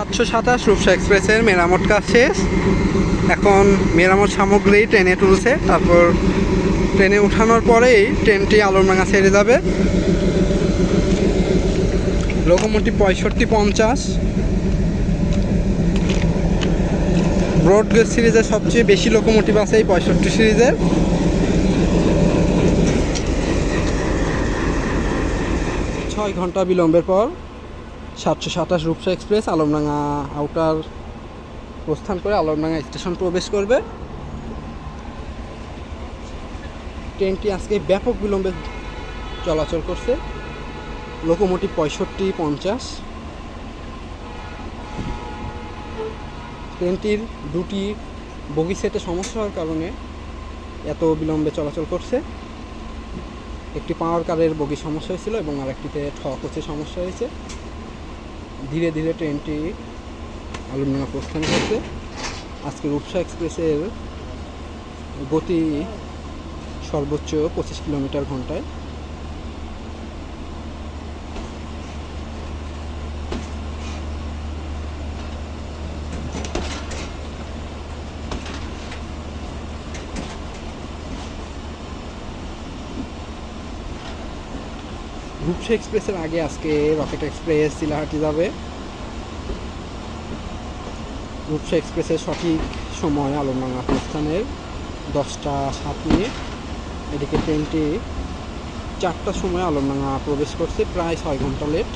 সাতশো সাতাশ রূপসা এক্সপ্রেসের মেরামত কাজ শেষ। এখন মেরামত সামগ্রী ট্রেনে তুলছে। তারপর ট্রেনে উঠানোর পরেই ট্রেনটি আলমডাঙ্গা ছেড়ে যাবে। লোকোমোটিভ পঁয়ষট্টি পঞ্চাশ। ব্রডগেজ সিরিজের সবচেয়ে বেশি লোকোমোটিভ আছে এই পঁয়ষট্টি সিরিজের। ছয় ঘণ্টা বিলম্বের পর সাতশো সাতাশ রূপসা এক্সপ্রেস, আলমডাঙ্গা আউটার প্রস্থান করে আলমডাঙ্গা স্টেশন প্রবেশ করবে। ট্রেনটি আজকে ব্যাপক বিলম্বে চলাচল করছে। লোকোমোটিভ পঁয়ষট্টি পঞ্চাশ। ট্রেনটির দুটি বগি সেটে সমস্যা হওয়ার কারণে এত বিলম্বে চলাচল করছে। একটি পাওয়ার কারের বগি সমস্যা হয়েছিল এবং আরেকটিতে ঠক হচ্ছে, সমস্যা হয়েছে। ধীরে ধীরে ট্রেনটি আলমডাঙ্গা প্রস্থান করছে। আজকে রূপসা এক্সপ্রেসের গতি সর্বোচ্চ পঁচিশ কিলোমিটার ঘন্টায়। রূপসা এক্সপ্রেসের আগে আজকে রকেট এক্সপ্রেস চিলাহাটি যাবে। রূপসা এক্সপ্রেসের সঠিক সময় আলমডাঙ্গা প্রস্থানের দশটা সাত মিনিট। এদিকে ট্রেনটি চারটার সময় আলমডাঙ্গা প্রবেশ করছে, প্রায় ছয় ঘণ্টা লেট